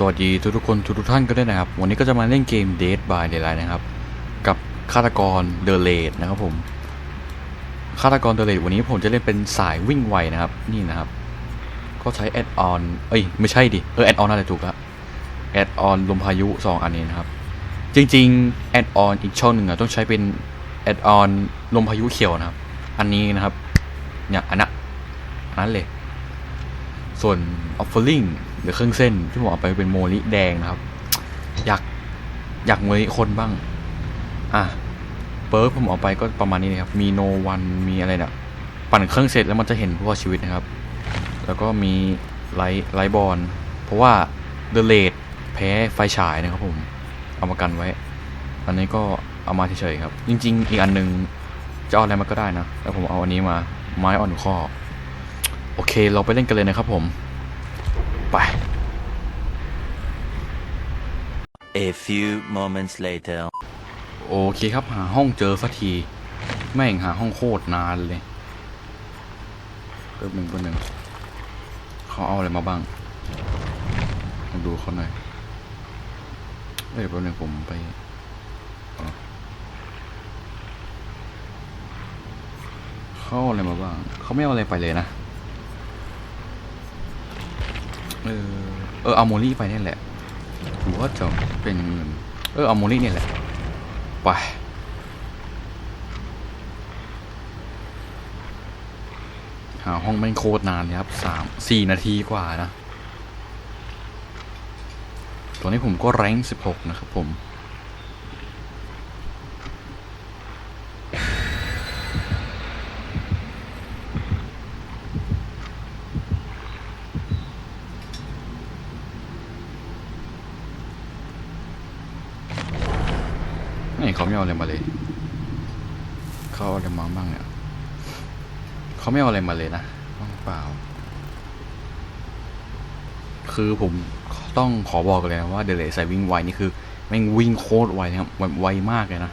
สวัสดีทุกทุกคนทุกทุกท่านก็ได้นะครับ วันนี้ก็จะมาเล่นเกม Dead by Daylight นะครับ กับฆาตกรเดอะเลดนะครับผมฆาตกรเดอะเลดวันนี้ผมจะเล่นเป็นสายวิ่งไวนะครับนี่นะครับ ก็ใช้แอดออนเอ้ยไม่ใช่ดิเออแอดออนน่าจะถูกละแอดออนลมพายุ 2 อันนี้นะครับ จริงๆแอดออนอีกช่องหนึ่งอะต้องใช้เป็นแอดออนลมพายุเขียวนะครับ อันนี้นะครับเนี่ยอันนั้นอันนั้นเลย ส่วน offering หรือเครื่องเส้นที่ผมเอาไปเป็นโมลิแดงนะครับ อยากอยากโมลิคนบ้าง อะเปิร์กผมเอาไปก็ประมาณนี้นะครับ มีโนวันมีอะไรเนี่ยปั่นเครื่องเสร็จแล้วมันจะเห็นทั่วชีวิตนะครับ แล้วก็มีไลท์ไลท์บอลเพราะว่าเดอะเลดแพ้ไฟฉายนะครับผม เอามากันไว้ อันนี้ก็เอามาเฉยๆครับ จริง ๆ อีกอันหนึงจะเอาอะไรมาก็ได้นะ แต่ผมเอาอันนี้มาไม้อ่อนข้อ โอเค เราไปเล่นกันเลยนะครับผม ไป A few moments later. โอเคครับ หาห้องเจอสักที แม่งหาห้องโคตรนานเลยแป๊บหนึ่งแป๊บหนึ่งเขาเอาอะไรมาบ้างมาดูเขาหน่อยเอ้ยแป๊บหนึ่งผมไปอ๋อเขาเอาอะไรมาบ้างเขาไม่เอาอะไรไปเลยนะ เออ เออเอาโมลี่ไปนี่แหละหรือว่าจะเป็นเงิน เออเอาโมลี่นี่แหละ ไป หาห้องไม่โคตรนานเลยครับสามสี่นาทีกว่านะ ตอนนี้ผมก็แรงสิบหกนะครับผม เขาไม่เอาอะไรมาเลยเขาเอาอะไรมาบ้างเนี่ยเขาไม่เอาอะไรมาเลยนะว่างเปล่า คือผมต้องขอบอกเลยนะว่าเดลเลใส่วิ่งไวนี่คือแม่งวิ่งโคตรไวนะครับแบบไวมากเลยนะ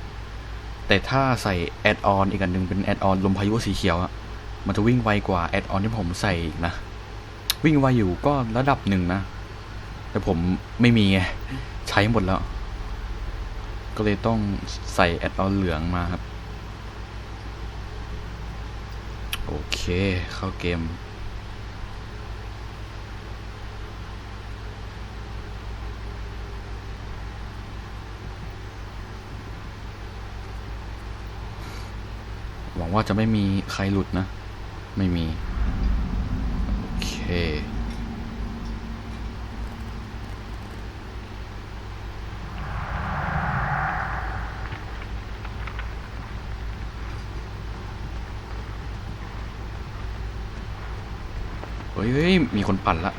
แต่ถ้าใส่แอดออนอีกอันหนึ่งเป็นแอดออนลมพายุสีเขียวอะมันจะวิ่งไวกว่าแอดออนที่ผมใส่อีกนะ วิ่งไวอยู่ก็ระดับหนึ่งนะ แต่ผมไม่มีไงใช้หมดแล้ว ก็เลยต้องใส่แอดออนเหลืองมาครับ โอเค เข้าเกม หวังว่าจะไม่มีใครหลุดนะ ไม่มี โอเค เฮ้ย มีคนปั่นละ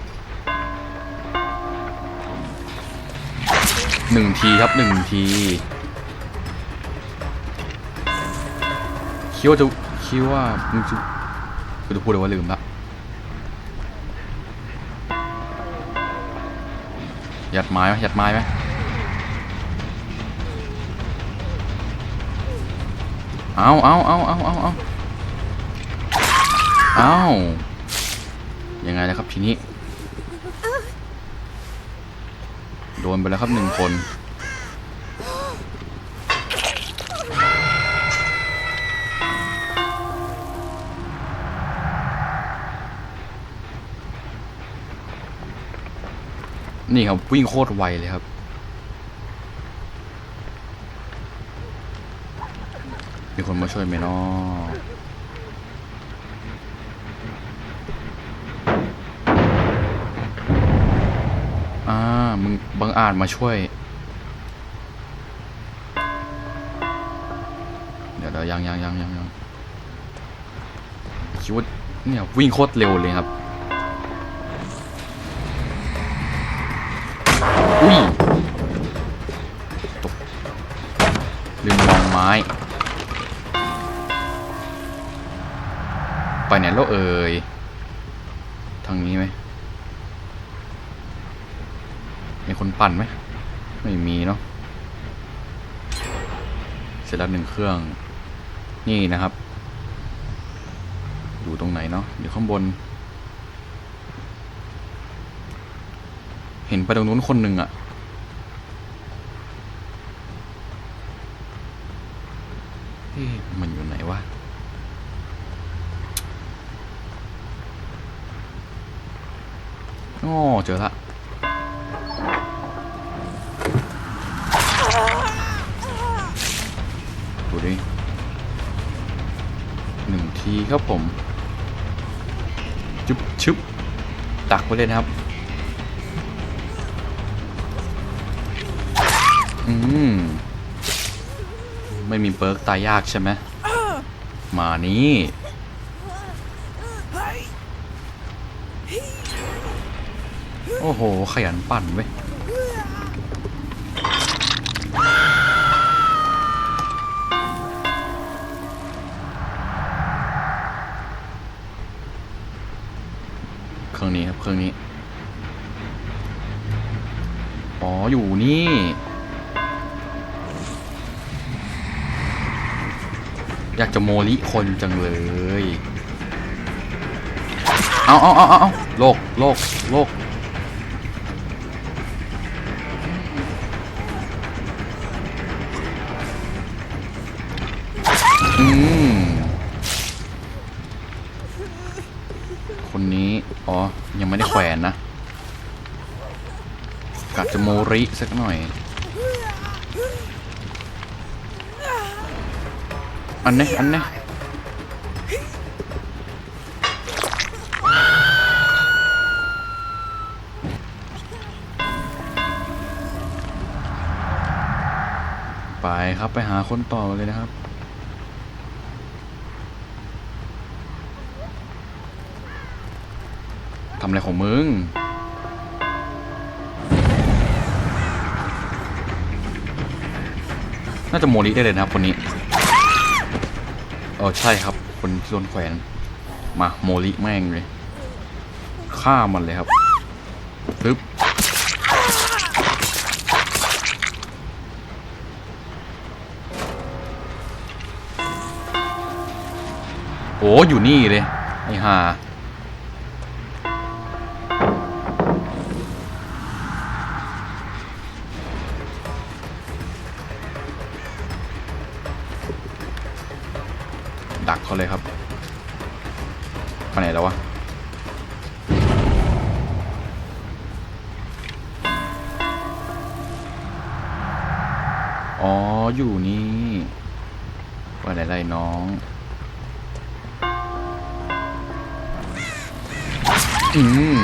หนึ่งทีครับหนึ่งทีคิดว่าจะคิดว่ามึงจะกูจะพูดเลยว่าลืมละหยัดไม้ไหมหยัดไม้ไหมเอาเอาเอาเอาเอาเอาเอา ยังไงนะครับทีนี้ โดนไปแล้วครับหนึ่งคน นี่ครับ วิ่งโคตรไวเลยครับมีคนมาช่วยไหมเนาะ มึงบังอาจมาช่วย เดี๋ยวเดี๋ยวยังยังยังยังยังคิดว่าเนี่ยวิ่งโคตรเร็วเลยครับ อุ้ยตกลืมมองไม้ ไปไหนแล้วเอ่ย ทางนี้ไหม มี คนปั่นไหมไม่มีเนาะเสร็จแล้วหนึ่งเครื่องนี่นะครับ อยู่ตรงไหนเนาะอยู่ข้างบน เห็นไปตรงนู้นคนหนึ่งอะเอ๊ะมันอยู่ไหนวะอ๋อเจอละ ครับผม จุบชุบตักไปเลยนะครับ อืม ไม่มีเบิร์กตายยากใช่ไหม มานี้โอ้โห ขยันปั่นเว้ย รื่องนี้ครับเครื่องนี้ อ๋ออยู่นี่อยากจะโมลิคนจังเลย เอาเอาเอาเอาเอาโลกโลกโลก แขวนนะกะจะโมริสักหน่อย อันนี้อันนี้ไปครับไปหาคนต่อเลยนะครับ ทำอะไรของมึง น่าจะโมลิได้เลยนะครับคนนี้ เออใช่ครับ คนที่โดนแขวน มาโมลิแม่งเลย ฆ่ามันเลยครับปึ๊บโอ้อยู่นี่เลย ไอ้ห่า ดักเขาเลยครับไปไหนแล้ววะอ๋ออยู่นี่ว่าอะไรไรน้องอืม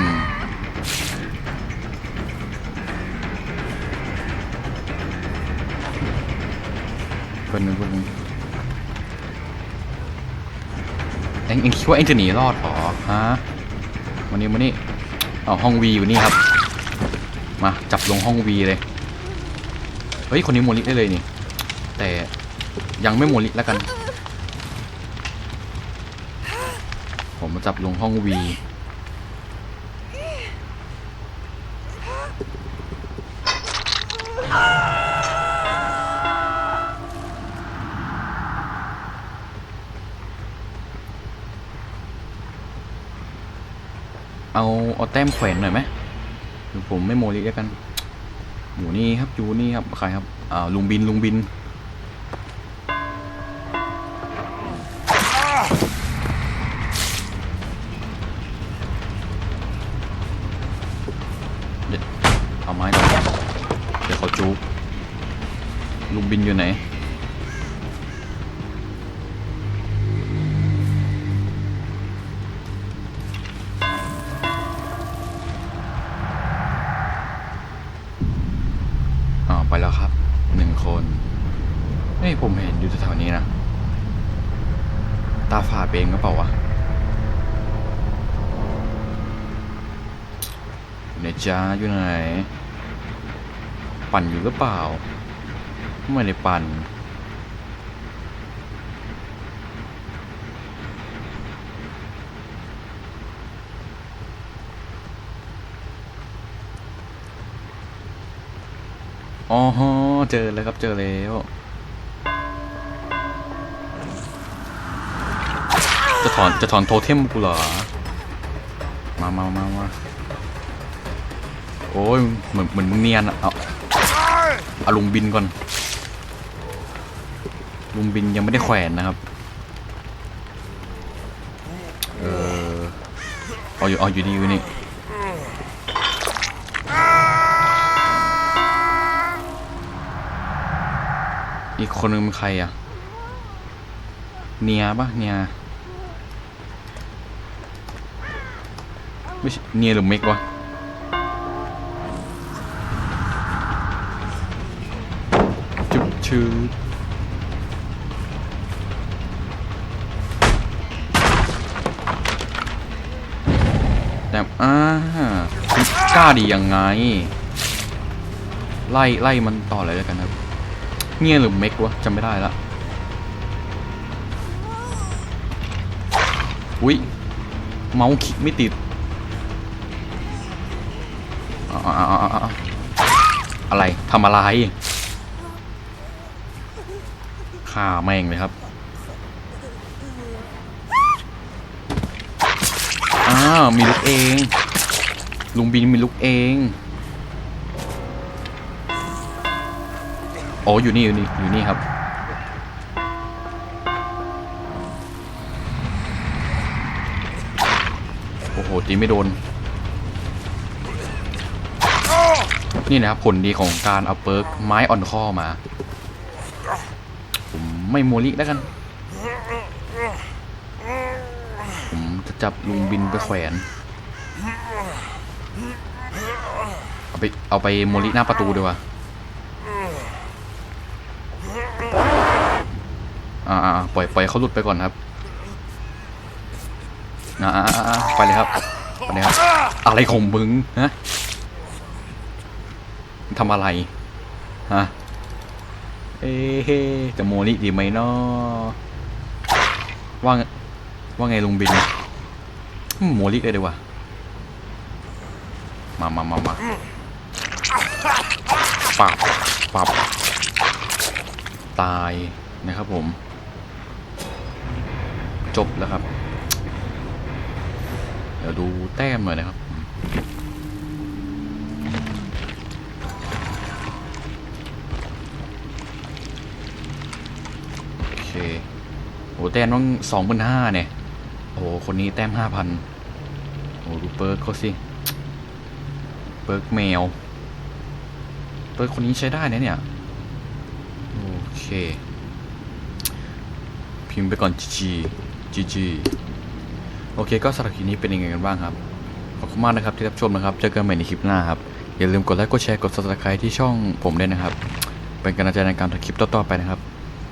คนหนึ่งคนนึง เอ็งเองคิดว่าเอ็งจะหนีรอดหรอฮะวันนี้วันนี้เอาห้องวีอยู่นี่ครับ มาจับลงห้องวีเลย เฮ้ยคนนี้โมลิได้เลยนี่ แต่ยังไม่โมลิแล้วกัน ผมมาจับลงห้องวี เอาแต้มแขวนหน่อยไหมหรือผมไม่โมลิแล้วกันอยู่นี่ครับอยู่นี่ครับใครครับอ่าลุงบินลุงบินเดี๋ยวเอาไม้เดี๋ยวเขาจูบลุงบินอยู่ไหน ผมเห็นอยู่แถวๆนี้นะ ตาฝาดไปเองก็เปล่าวะอยู่ไหนจ้าอยู่ไหน ปั่นอยู่หรือเปล่า ไม่ได้ปั่นอ๋อเจอแล้วครับเจอแล้ว จะถอนจะถอนโทเทมกูเหรอ มามามามาโอ้ยเหมือนเหมือนมึงเนียนอะเอาเอาลุงบินก่อน ลุงบินยังไม่ได้แขวนนะครับ เออเอาอยู่เอาอยู่ดีอยู่นี่อีกคนนึงเป็นใครอะ เนียปะเนีย ไม่ใช่เนียหรือเมกวะจุบชือแต่อ่าคุณกล้าดียังไง ไล่ไล่มันต่อเลยแล้วกันครับเงียหรือเมกวะจำไม่ได้ละอุ้ยเมาส์คลิกไม่ติด อะไรทำอะไรฆ่าแม่งเลยครับ อ้าว มีลูกเอง ลุงบินมีลูกเองโอ๋ออยู่นี่อยู่นี่อยู่นี่ครับ โอ้โหตีไม่โดน นี่นะครับผลดีของการเอาเปิร์กไม้อ่อนข้อมา ผมไม่โมลิแล้วกัน ผมจะจับลุงบินไปแขวน เอาไปเอาไปโมลิหน้าประตูดีกว่าอ่าปล่อยปล่อยเขาหลุดไปก่อนครับอ่าไปเลยครับไปเลยครับ อะไรของมึงฮะ ทำอะไร ฮะ เอ๊ะจะโมลิดีไหมเนาะว่างว่าไงลุงบินโมลิเลยดีกว่า มามามามาปรับปรับตายนะครับผม จบแล้วครับ เดี๋ยวดูแต้มหน่อยนะครับ เคโอ้แต้มต้องสองพันห้าเนี่ย โอ้คนนี้แต้มห้าพันโอ้ดูเปิร์กเขาสิเปิร์กแมว เปิร์กคนนี้ใช้ได้นะเนี่ย โอเค พิมพ์ไปก่อน GG GG โอเคก็สำหรับคลิปนี้เป็นยังไงกันบ้างครับ ขอบคุณมากนะครับที่รับชมนะครับ เจอกันใหม่ในคลิปหน้าครับ อย่าลืมกดไลค์ กดแชร์ กด subscribe ที่ช่องผมด้วยนะครับ เป็นกำลังใจในการทำคลิปต่อๆไปนะครับ